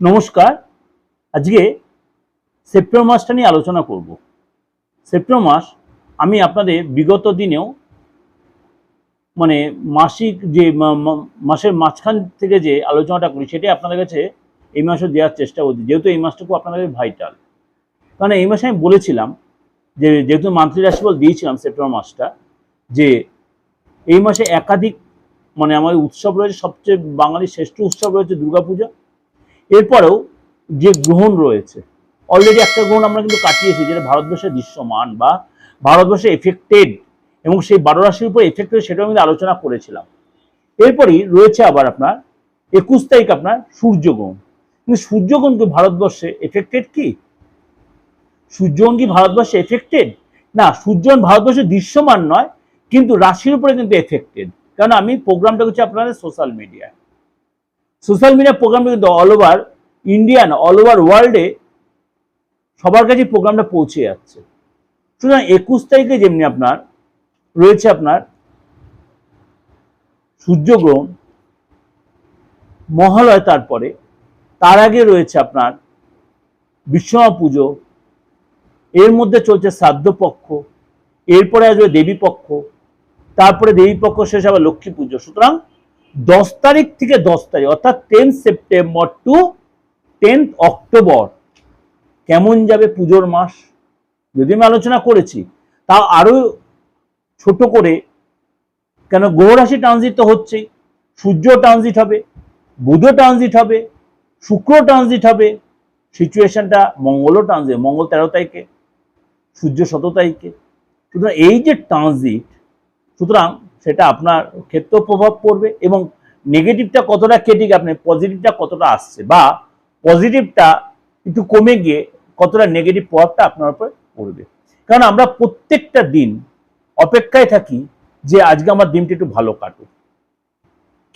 নমস্কার। আজকে সেপ্টেম্বর মাসটা নিয়ে আলোচনা করব। সেপ্টেম্বর মাস, আমি আপনাদের বিগত দিনেও মানে মাসিক যে মাসের মাঝখান থেকে যে আলোচনাটা করি, সেটাই আপনাদের কাছে এই মাসে দেওয়ার চেষ্টা করছি। যেহেতু এই মাসটুকু আপনাদের ভাইটাল কারণ এই মাসে আমি বলেছিলাম যে, যেহেতু মান্থলি রাশিফল দিয়েছিলাম সেপ্টেম্বর মাসটা, যে এই মাসে একাধিক মানে আমাদের উৎসব রয়েছে, সবচেয়ে বাঙালির শ্রেষ্ঠ উৎসব রয়েছে দুর্গাপূজা। এরপরেও যে গ্রহণ রয়েছে অলরেডি একটা গ্রহণ আমরা কিন্তু কাটিয়েছি, যেটা ভারতবর্ষে দৃশ্যমান বা ভারতবর্ষে এফেক্টেড এবং সেই বারো রাশির উপর এফেক্টেড সেটাও কিন্তু আলোচনা করেছিলাম। এরপরই রয়েছে আবার আপনার একুশ তারিখ আপনার সূর্যগ্রহণ। কিন্তু সূর্যগ্রহণ কি ভারতবর্ষে এফেক্টেড কি? সূর্যগ্রহণ কি ভারতবর্ষে এফেক্টেড না, সূর্যগ্রহণ ভারতবর্ষে দৃশ্যমান নয়, কিন্তু রাশির উপরে কিন্তু এফেক্টেড কারণ আমি প্রোগ্রামটা করছি আপনাদের সোশ্যাল মিডিয়ায় সোশ্যাল মিডিয়া প্রোগ্রামটা কিন্তু all over Indian all over ওয়ার্ল্ডে সবার কাছে প্রোগ্রামটা পৌঁছে যাচ্ছে। সুতরাং একুশ তারিখে যেমনি আপনার রয়েছে আপনার সূর্যগ্রহণ, মহালয় তারপরে, তার আগে রয়েছে আপনার বিশ্বমা পুজো, এর মধ্যে চলছে শ্রাদ্ধ পক্ষ, এরপরে আসবে দেবী পক্ষ, তারপরে দেবী পক্ষ শেষ আবার লক্ষ্মী পুজো। সুতরাং দশ তারিখ থেকে দশ তারিখ, অর্থাৎ ten September to tenth October কেমন যাবে পুজোর মাস? যদি আমি আলোচনা করেছি, তা আরও ছোট করে। কেন? গ্রহরাশি ট্রানজিট তো হচ্ছেই। সূর্য ট্রানজিট হবে বুধ ট্রানজিট হবে শুক্র ট্রানজিট হবে। সিচুয়েশনটা মঙ্গলও ট্রানজিট মঙ্গল তেরো তারিখে, সূর্য শত তারিখে। সুতরাং এই যে ট্রানজিট সুতরাং সেটা আপনার ক্ষেত্রেও প্রভাব পড়বে এবং নেগেটিভটা কতটা কেটে গিয়ে আপনার পজিটিভটা কতটা আসছে বা পজিটিভটা একটু কমে গিয়ে কতটা নেগেটিভ প্রভাবটা আপনার উপর পড়বে। কারণ আমরা প্রত্যেকটা দিন অপেক্ষায় থাকি যে আজকে আমার দিনটা একটু ভালো কাটুক।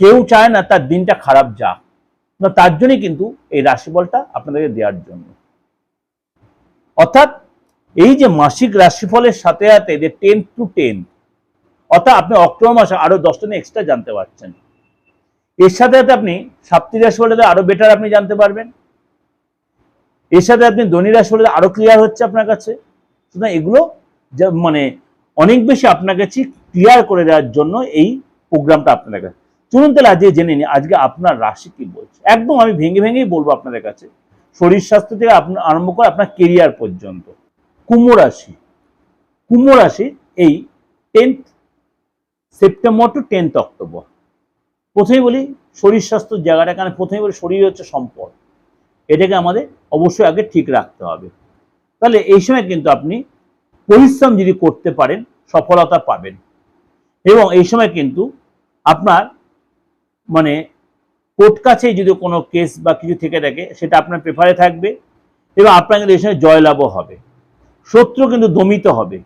কেউ চায় না তার দিনটা খারাপ যাক। না, তার জন্যই কিন্তু এই রাশিফলটা আপনাদেরকে দেওয়ার জন্য। অর্থাৎ এই যে মাসিক রাশিফলের সাথে সাথে যে টেন টু টেন অর্থাৎ আপনি অক্টোবর মাসে আরও দশটা এক্সট্রা জানতে পারছেন। এর সাথে সাথে আপনি সাপ্তাহিক রাশিফলটা আরও বেটার আপনি জানতে পারবেন। এর সাথে আপনি ধনী রাশিফলটা আরও ক্লিয়ার হচ্ছে আপনার কাছে। সুতরাং এগুলো মানে অনেক বেশি আপনার কাছে ক্লিয়ার করে দেওয়ার জন্য এই প্রোগ্রামটা আপনাদের কাছে। চলুন তাহলে আজকে জেনে নিই, আজকে আপনার রাশি কি বলছে? একদম আমি ভেঙে ভেঙেই বলব আপনাদের কাছে। শরীর স্বাস্থ্য থেকে আপনার আরম্ভ করে আপনার কেরিয়ার পর্যন্ত। কুম্ভ রাশি। কুম্ভ রাশি এই tenth September to tenth October প্রথমেই বলি, শরীর স্বাস্থ্যর জায়গাটা কারণ প্রথমেই বলি শরীর হচ্ছে সম্পদ। এটাকে আমাদের অবশ্যই আগে ঠিক রাখতে হবে। তাহলে এই সময় কিন্তু আপনি পরিশ্রম যদি করতে পারেন, সফলতা পাবেন। এবং এই সময় কিন্তু আপনার মানে কোর্ট কাছে যদি কোনো কেস বা কিছু থেকে থাকে, সেটা আপনার প্রেফারে থাকবে এবং আপনার কিন্তু এই সময় জয়লাভও হবে। শত্রু কিন্তু দমিত হবে।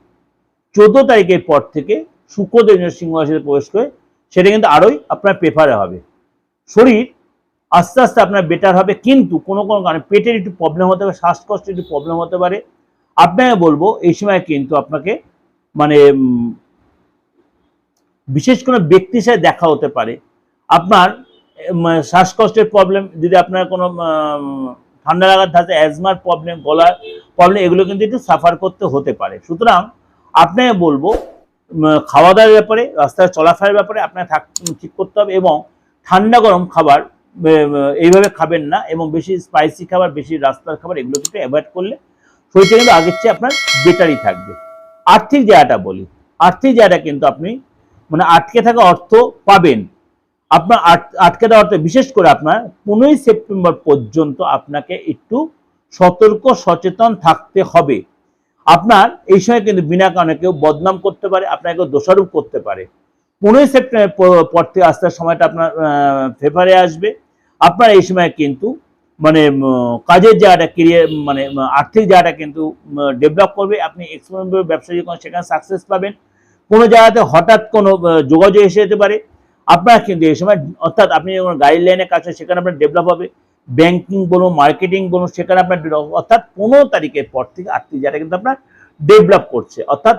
চোদ্দ তারিখের পর থেকে শুক্রদেব সিংহাসনে প্রবেশ করে, সেটা কিন্তু আরোই আপনার পেপারে হবে। শরীর আস্তে আস্তে আপনার বেটার হবে, কিন্তু কোনো কোনো কারণে পেটের একটু প্রবলেম হতে পারে, শ্বাসকষ্টের একটু প্রবলেম হতে পারে। আপনাকে বলব, এই সময় কিন্তু আপনাকে মানে বিশেষ কোনো ব্যক্তির সাথে দেখা হতে পারে। আপনার শ্বাসকষ্টের প্রবলেম যদি আপনার কোনো ঠান্ডা লাগার ধাতে অ্যাজমার প্রবলেম গলার প্রবলেম এগুলো কিন্তু একটু সাফার করতে হতে পারে। সুতরাং আপনাকে বলব খাওয়া দাওয়ার ব্যাপারে, রাস্তায় চলাফেরার ব্যাপারে আপনাকে থাক ঠিক করতে হবে এবং ঠান্ডা গরম খাবার এইভাবে খাবেন না এবং বেশি স্পাইসি খাবার, বেশি রাস্তার খাবার, এগুলো কিন্তু অ্যাভয়েড করলে শরীরটা কিন্তু আগের চেয়ে আপনার বেটারই থাকবে। আর্থিক জায়গাটা বলি। আর্থিক জায়গাটা কিন্তু আপনি মানে আটকে থাকা অর্থ পাবেন। আপনার আটকে দেওয়া অর্থ, বিশেষ করে আপনার পনেরোই সেপ্টেম্বর পর্যন্ত আপনাকে একটু সতর্ক, সচেতন থাকতে হবে। আপনার এই সময় কিন্তু বিনা কারণে কেউ বদনাম করতে পারে, আপনাকে দোষারোপ করতে পারে। পনেরোই সেপ্টেম্বর পর থেকে আস্তে সময়টা আপনার ফেভারে আসবে। আপনার এই সময় কিন্তু মানে কাজের জায়গাটা কেরিয়ার মানে আর্থিক জায়গাটা কিন্তু ডেভেলপ করবে, আপনি এক্সপোর্ট ব্যবসা যখন সেখানে সাকসেস পাবেন। কোনো জায়গাতে হঠাৎ কোনো যোগাযোগ এসে যেতে পারে। আপনার কিন্তু এই সময়, অর্থাৎ আপনি যখন গাইড লাইনে কাজ সেখানে আপনার ডেভেলপ হবে। ব্যাংকিং বলুন মার্কেটিং বলুন সেখানে আপনার অর্থাৎ পনেরো তারিখের পর থেকে আর্থিক জায়গাটা কিন্তু আপনার ডেভেলপ করছে। অর্থাৎ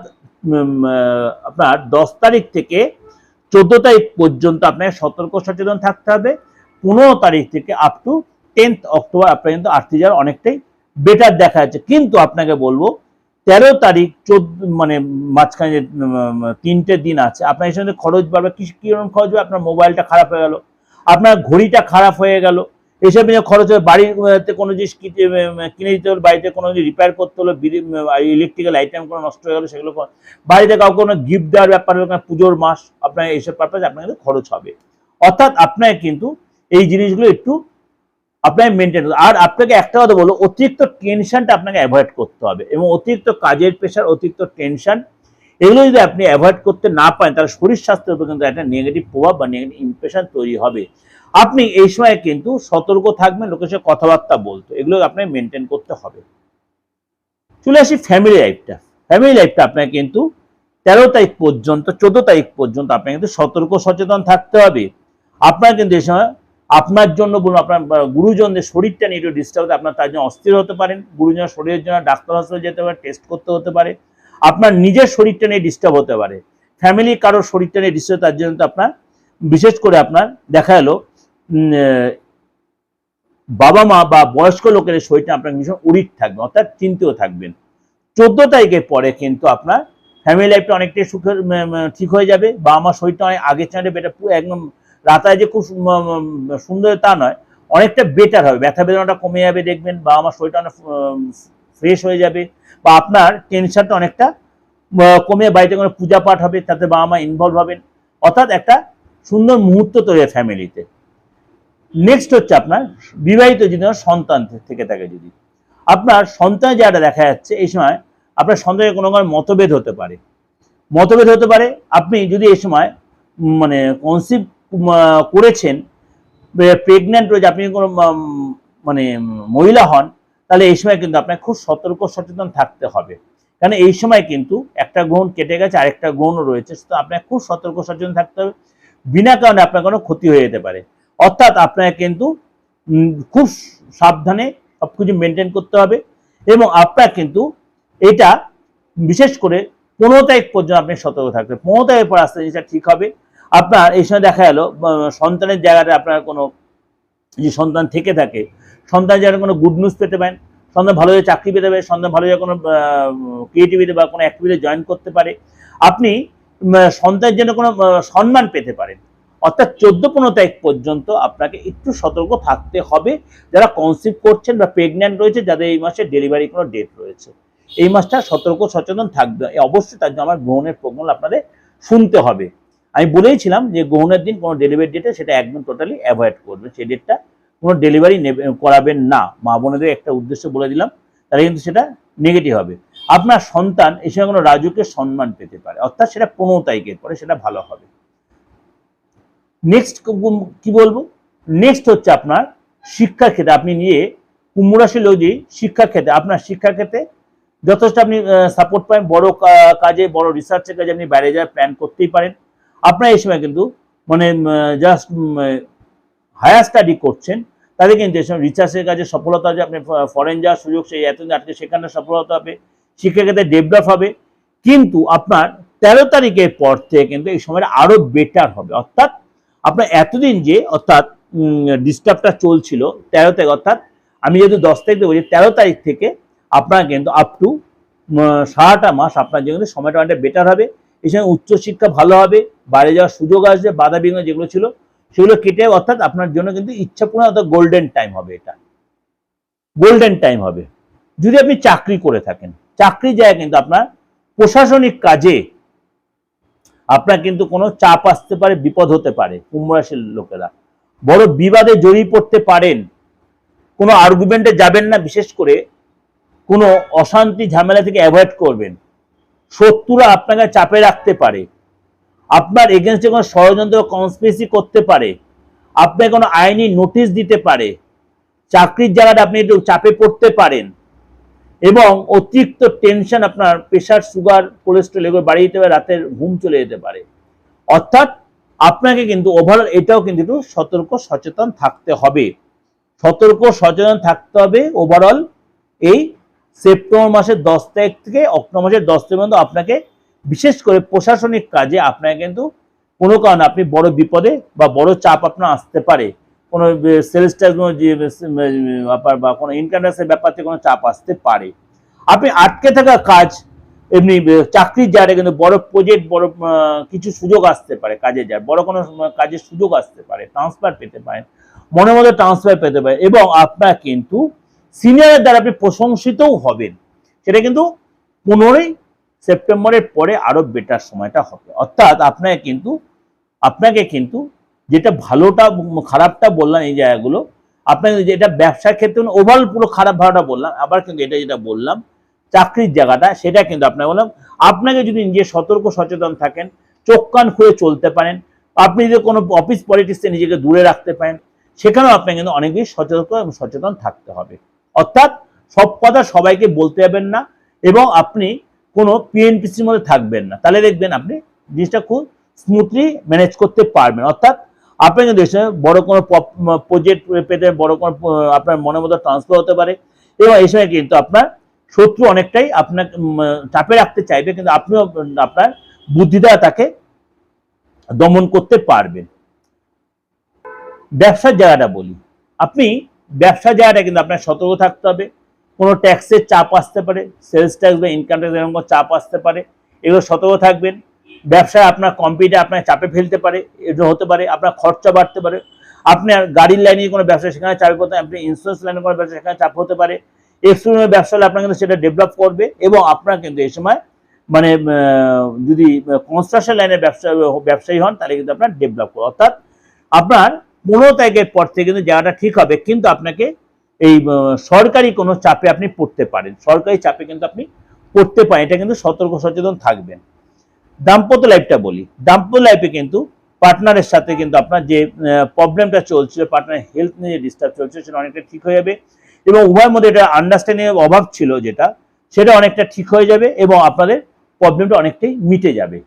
আপনার দশ তারিখ থেকে চোদ্দ তারিখ পর্যন্ত আপনাকে সতর্ক সচেতন থাকতে হবে। পনেরো তারিখ থেকে আপ টু টেন্থ অক্টোবর আপনার কিন্তু আর্থিক যাওয়ার অনেকটাই বেটার দেখা যাচ্ছে। কিন্তু আপনাকে বলব, তেরো তারিখ চোদ্দ মানে মাঝখানে যে তিনটে দিন আছে, আপনার সঙ্গে খরচ বাড়বে। কি কীরকম খরচ হবে? আপনার মোবাইলটা খারাপ হয়ে গেল। আপনার ঘড়িটা খারাপ হয়ে গেল। এসব নিয়ে খরচ হবে। বাড়িতে কোনো জিনিস কিনে দিতে হলো বাড়িতে কোনো জিনিস রিপেয়ার করতে হলো ইলেকট্রিক্যাল আইটেম কোনো নষ্ট হয়ে গেলো সেগুলো বাড়িতে কাউকে কোনো গিফট দেওয়ার ব্যাপার হলো পুজোর মাস, আপনার এইসব পারপাস আপনার কিন্তু খরচ হবে। অর্থাৎ আপনার কিন্তু এই জিনিসগুলো একটু আপনাকে মেনটেন আর আপনাকে একটা কথা বলব, অতিরিক্ত টেনশনটা আপনাকে অ্যাভয়েড করতে হবে এবং অতিরিক্ত কাজের প্রেশার অতিরিক্ত টেনশন এগুলো যদি আপনি অ্যাভয়েড করতে না পারেন, তাহলে শরীর স্বাস্থ্যের উপর কিন্তু একটা নেগেটিভ প্রভাব বা নেগেটিভ ইমপ্রেশন তৈরি হবে। আপনি এই সময় কিন্তু সতর্ক থাকবেন লোকের সাথে কথাবার্তা বলতো। এগুলো আপনাকে মেনটেন করতে হবে। চলে আসি ফ্যামিলি লাইফটা ফ্যামিলি লাইফটা আপনাকে কিন্তু তেরো তারিখ পর্যন্ত চোদ্দ তারিখ পর্যন্ত আপনাকে কিন্তু সতর্ক সচেতন থাকতে হবে। আপনার কিন্তু এই সময় আপনার জন্য বলুন আপনার গুরুজনদের শরীরটা নিয়ে একটু ডিস্টার্ব হতে আপনার তার জন্য অস্থির হতে পারেন। গুরুজনের শরীরের জন্য ডাক্তার হসপিটালে যেতে পারে টেস্ট করতে হতে পারে। আপনার নিজের শরীরটা নিয়ে ডিস্টার্ব হতে পারে। ফ্যামিলি কারোর শরীরটা নিয়ে ডিস্টার্ব তার জন্য তো আপনার বিশেষ করে আপনার দেখা আহ, বাবা মা বা বয়স্ক লোকের শরীরটা আপনার ভীষণ উড়িট থাকবে, অর্থাৎ চিন্তিত থাকবেন। চোদ্দ তারিখের পরে কিন্তু আপনার ফ্যামিলি লাইফটা অনেকটাই সুখের ঠিক হয়ে যাবে। বা আমার শরীরটা অনেক আগের চাঁদে বেটার একদম রাতায় যে খুব সুন্দর তা নয়, অনেকটা বেটার হবে। ব্যথা বেদনাটা কমে যাবে দেখবেন বা আমার শরীরটা অনেক ফ্রেশ হয়ে যাবে বা আপনার টেনশনটা অনেকটা কমে, বাড়িতে কোনো পূজা পাঠ হবে, তাতে বাবা মা ইনভলভ হবেন। অর্থাৎ একটা সুন্দর মুহূর্ত তৈরি ফ্যামিলিতে নেক্সট হচ্ছে আপনার বিবাহিত যদি সন্তান থেকে থাকে যদি। আপনার সন্তান যারা দেখা যাচ্ছে, এই সময় আপনার সন্তানের কোনো কোনো মতভেদ হতে পারে। মতভেদ হতে পারে, আপনি যদি এই সময় মানে কনসিভ করেছেন প্রেগনেন্ট রয়েছে আপনি কোনো মানে মহিলা হন, তাহলে এই সময় কিন্তু আপনাকে খুব সতর্ক, সচেতন থাকতে হবে। কারণ এই সময় কিন্তু একটা গ্রহণ কেটে গেছে, আরেকটা গ্রহণও রয়েছে তো আপনাকে খুব সতর্ক, সচেতন থাকতে হবে। বিনা কারণে আপনার কোনো ক্ষতি হয়ে যেতে পারে। অর্থাৎ আপনাকে কিন্তু খুব সাবধানে সবকিছু মেনটেন করতে হবে এবং আপনার কিন্তু এটা বিশেষ করে পনেরো তারিখ পর্যন্ত আপনি সতর্ক থাকবেন পনেরো তারিখের পর আস্তে জিনিসটা ঠিক হবে, আপনার এই সময় দেখা গেল সন্তানের জায়গাতে আপনার কোনো যে সন্তান থেকে থাকে সন্তান জায়গায় কোনো গুড নিউজ পেতে পারেন, সন্তান ভালো জায়গায় চাকরি পেতে পারে, সন্তান ভালো জায়গায় কোনো ক্রিয়েটিভিটি বা কোনো অ্যাক্টিভিটি জয়েন করতে পারে, আপনি সন্তানের জন্য কোনো সম্মান পেতে পারেন। অর্থাৎ চোদ্দ পনেরো তারিখ পর্যন্ত আপনাকে একটু সতর্ক থাকতে হবে। যারা কনসিভ করছেন বা প্রেগন্যান্ট রয়েছে, যাদের এই মাসে ডেলিভারি কোনো ডেট রয়েছে, এই মাসটা সতর্ক, সচেতন থাকবে। অবশ্যই তার জন্য আমার গ্রহণের প্রোগ্রাম আপনাদের শুনতে হবে। আমি বলেইছিলাম যে গ্রহণের দিন কোনো ডেলিভারি ডেটে সেটা একদম টোটালি অ্যাভয়েড করবে সেই ডেটটা কোনো ডেলিভারি করাবেন না। মা বোনেদের একটা উদ্দেশ্য বলে দিলাম, তাহলে কিন্তু সেটা নেগেটিভ হবে। আপনার সন্তান সময় কোনো রাজুকে সম্মান পেতে পারে, অর্থাৎ সেটা পনেরো তারিখের পরে সেটা ভালো হবে। নেক্সট কি বলব? নেক্সট হচ্ছে আপনার শিক্ষার ক্ষেত্রে আপনি নিয়ে কুম্ভরাশি যে শিক্ষার ক্ষেত্রে, আপনার শিক্ষার ক্ষেত্রে যথেষ্ট আপনি সাপোর্ট পাবেন। বড় কাজে, বড় রিসার্চের কাজে আপনি বাইরে যাওয়ার প্ল্যান করতেই পারেন। আপনার এই সময় কিন্তু মানে জাস্ট হায়ার স্টাডি করছেন তাদের কিন্তু এই সময় রিসার্চের কাজে সফলতা হবে। আপনি ফরেন যাওয়ার সুযোগ সেই এতদিন আটকে সেখানে সফলতা হবে শিক্ষাক্ষেত্রে ডেভেলপ হবে। কিন্তু আপনার তেরো তারিখের পর থেকে কিন্তু এই সময়টা আরও বেটার হবে। অর্থাৎ আপনার এতদিন যে, অর্থাৎ ডিস্টার্বটা চলছিল, তেরো তারিখ, অর্থাৎ, আমি যেহেতু দশ তারিখ থেকে বলছি, তেরো তারিখ থেকে আপনার কিন্তু আপ টু সারাটা মাস আপনার জন্য সময়টা অনেকটা বেটার হবে। এই সময় উচ্চশিক্ষা ভালো হবে, বাইরে যাওয়ার সুযোগ আসবে, বাধা বিঘ্ন যেগুলো ছিল, সেগুলো কেটে, অর্থাৎ আপনার জন্য কিন্তু ইচ্ছাপূর্ণ অর্থাৎ গোল্ডেন টাইম হবে এটা। গোল্ডেন টাইম হবে। যদি আপনি চাকরি করে থাকেন চাকরি যায় কিন্তু আপনার প্রশাসনিক কাজে আপনার কিন্তু কোনো চাপ আসতে পারে, বিপদ হতে পারে কুম্ভ রাশির লোকেরা। বড় বিবাদে জড়িয়ে পড়তে পারেন। কোনো আর্গুমেন্টে যাবেন না, বিশেষ করে কোনো অশান্তি, ঝামেলা থেকে অ্যাভয়েড করবেন। শত্রুরা আপনাকে চাপে রাখতে পারে। আপনার এগেনস্টে কোনো ষড়যন্ত্র কনস্পিরেসি করতে পারে। আপনাকে কোনো আইনি নোটিশ দিতে পারে। চাকরির জায়গাটা আপনি একটু চাপে পড়তে পারেন। এবং অতিরিক্ত টেনশন আপনার প্রেশার সুগার কোলেস্ট্রল এগুলো বাড়িয়ে দিতে পারে, রাতের ঘুম চলে যেতে পারে। অর্থাৎ আপনাকে কিন্তু ওভারঅল এটাও কিন্তু একটু সতর্ক, সচেতন থাকতে হবে। সতর্ক, সচেতন থাকতে হবে ওভারঅল এই সেপ্টেম্বর মাসের দশ তারিখ থেকে অক্টোবর মাসের দশ তারিখ পর্যন্ত আপনাকে বিশেষ করে প্রশাসনিক কাজে আপনাকে কিন্তু কোনো কারণে আপনি বড় বিপদে বা বড় চাপ আপনার আসতে পারে। কোনো সেলস ট্যাক্স ব্যাপার বা কোনো ইনকাম ট্যাক্সের ব্যাপার থেকে কোনো চাপ আসতে পারে। আপনি আটকে থাকা কাজ, এমনি চাকরির জায়গাটা কিন্তু বড় প্রজেক্ট বড় কিছু সুযোগ আসতে পারে কাজের যায় বড় কোনো কাজের সুযোগ আসতে পারে ট্রান্সফার পেতে পারেন মনে মধ্যে ট্রান্সফার পেতে পারেন এবং আপনার কিন্তু সিনিয়রের দ্বারা আপনি প্রশংসিতও হবেন। সেটা কিন্তু পনেরোই সেপ্টেম্বরের পরে আরও বেটার সময়টা হবে। অর্থাৎ আপনাকে কিন্তু আপনাকে কিন্তু যেটা ভালোটা খারাপটা বললাম এই জায়গাগুলো, আপনাকে যেটা ব্যবসার ক্ষেত্রে ওভারঅল পুরো খারাপ ভালোটা বললাম, আবার কিন্তু এটা যেটা বললাম, চাকরির জায়গাটা, সেটা কিন্তু আপনাকে বললাম, আপনাকে যদি নিজে সতর্ক সচেতন থাকেন, চোখ কান খুলে চলতে পারেন, আপনি যদি কোনো অফিস পলিটিক্সে নিজেকে দূরে রাখতে পারেন, সেখানেও আপনাকে কিন্তু অনেক বেশি সচেতন এবং সচেতন থাকতে হবে। অর্থাৎ সব কথা সবাইকে বলতে যাবেন না এবং আপনি কোনো পিএনপিসির মধ্যে থাকবেন না। তাহলে দেখবেন আপনি জিনিসটা খুব স্মুথলি ম্যানেজ করতে পারবেন। অর্থাৎ আপনি কিন্তু বড় কোনো প্রজেক্ট পেতে, বড় কোনো আপনার মনের মতো ট্রান্সফার হতে পারে, এবং এই সময় কিন্তু আপনার শত্রু অনেকটাই আপনার চাপে রাখতে চাইবে, কিন্তু আপনিও আপনার বুদ্ধি দ্বারা তাকে দমন করতে পারবেন। ব্যবসার জায়গাটা বলি। আপনি ব্যবসার জায়গাটা কিন্তু আপনার সতর্ক থাকতে হবে। কোনো ট্যাক্সের চাপ আসতে পারে সেলস ট্যাক্স বা ইনকাম ট্যাক্স এরকম চাপ আসতে পারে। এগুলো সতর্ক থাকবেন। ব্যবসায় আপনার কম্পিউটার আপনার চাপে ফেলতে পারে হতে পারে, আপনার খরচা বাড়তে পারে। আপনার গাড়ির লাইনে কোনো ব্যবসা সেখানে চাপ করতে, আপনি ইন্স্যুরেন্স লাইনে কোনো ব্যবসা সেখানে চাপ হতে পারে। এক্সট্রিমের ব্যবসা হলে আপনার কিন্তু সেটা ডেভেলপ করবে এবং আপনার কিন্তু এই সময় মানে যদি কনস্ট্রাকশন লাইনের ব্যবসা, ব্যবসায়ী হন, তাহলে কিন্তু আপনার ডেভেলপ করবে। অর্থাৎ আপনার পনেরো তারিখের পর থেকে কিন্তু জায়গাটা ঠিক হবে, কিন্তু আপনাকে এই সরকারি কোনো চাপে আপনি পড়তে পারেন। সরকারি চাপে কিন্তু আপনি পড়তে পারেন, এটা কিন্তু সতর্ক সচেতন থাকবেন। দাম্পত্য লাইফটা বলি। দাম্পত্য লাইফে কিন্তু পার্টনারের সাথে কিন্তু আপনার যে প্রবলেমটা চলছিল পার্টনার হেলথ নিয়ে ডিস্টার্ব চলছে, সেটা অনেকটা ঠিক হয়ে যাবে। এবং উভয়ের মধ্যে এটা আন্ডারস্ট্যান্ডিং অভাব ছিল যেটা, সেটা অনেকটা ঠিক হয়ে যাবে এবং আপনাদের প্রবলেমটা অনেকটাই মিটে যাবে।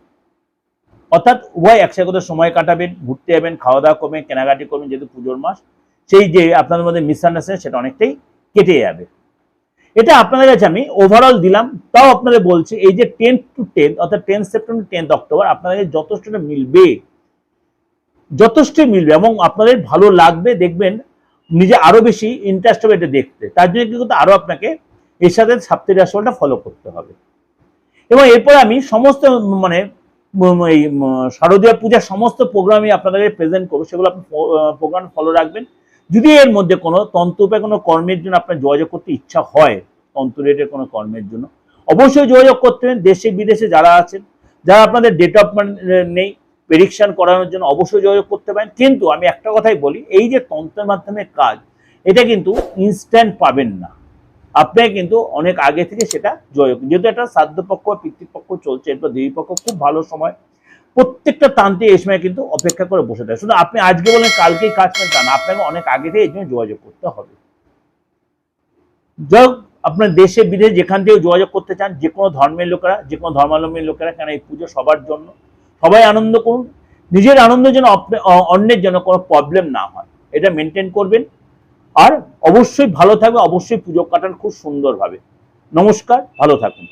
অর্থাৎ উভয় একসাথে সময় কাটাবেন, ঘুরতে যাবেন খাওয়া দাওয়া করবেন, কেনাকাটি করবেন, যেহেতু পুজোর মাস, সেই যে আপনাদের মধ্যে মিসআন্ডারস্ট্যান্ডিং সেটা অনেকটাই কেটে যাবে। এটা আপনাদের কাছে আমি ওভারঅল দিলাম, তাও আপনাদের বলছি, এই যে টেন্থ টু টেন্থ অর্থাৎ টেন্থ সেপ্টেম্বর টেন্থ অক্টোবর আপনাদের যথেষ্টটা মিলবে। যথেষ্ট মিলবে এবং আপনাদের ভালো লাগবে, দেখবেন নিজে আরও বেশি ইন্টারেস্ট হবে এটা দেখতে। তার জন্য কি করতে আরও আপনাকে এর সাথে সাপ্তাহিক রাশিফলটা ফলো করতে হবে। এবং এরপর আমি সমস্ত মানে এই শারদীয় পূজার সমস্ত প্রোগ্রামই আপনাদের প্রেজেন্ট করব, সেগুলো আপনি প্রোগ্রাম ফলো রাখবেন। যদি এর মধ্যে কোনো তন্ত্র উপায় কোনো কর্মের জন্য আপনার যোগাযোগ করতে ইচ্ছা হয়, তন্ত্র রেটের কোনো কর্মের জন্য, অবশ্যই যোগাযোগ করতে হবে। দেশে, বিদেশে যারা আছেন, যারা আপনাদের ডেট অফ নেই প্রেডিকশন করানোর জন্য অবশ্যই যোগাযোগ করতে পারেন। কিন্তু আমি একটা কথাই বলি, এই যে তন্ত্রের মাধ্যমে কাজ, এটা কিন্তু ইনস্ট্যান্ট পাবেন না। আপনাকে কিন্তু অনেক আগে থেকে সেটা যোগাযোগ যেহেতু একটা শ্রাদ্ধপক্ষ বা পিতৃপক্ষ চলছে, এরপর দেবীপক্ষ খুব ভালো সময় প্রত্যেকটা তান্ত্রিক এই সময় কিন্তু অপেক্ষা করে বসে থাকে। শুধু আপনি আজকে বলেন, কালকেই কাজ করেন, তা না। আপনাকে অনেক আগে থেকে এই জন্য যোগাযোগ করতে হবে। যাই আপনার দেশে, বিদেশে যেখান থেকে যোগাযোগ করতে চান, যে কোনো ধর্মের লোকেরা, যে কোনো ধর্মাবলম্বীর লোকেরা কেন এই পুজো সবার জন্য? সবাই আনন্দ করুন। নিজের আনন্দ যেন অন্যের জন্য কোনো প্রবলেম না হয়। এটা মেনটেন করবেন। আর অবশ্যই ভালো থাকবে অবশ্যই পুজো কাটান খুব সুন্দরভাবে। নমস্কার, ভালো থাকুন।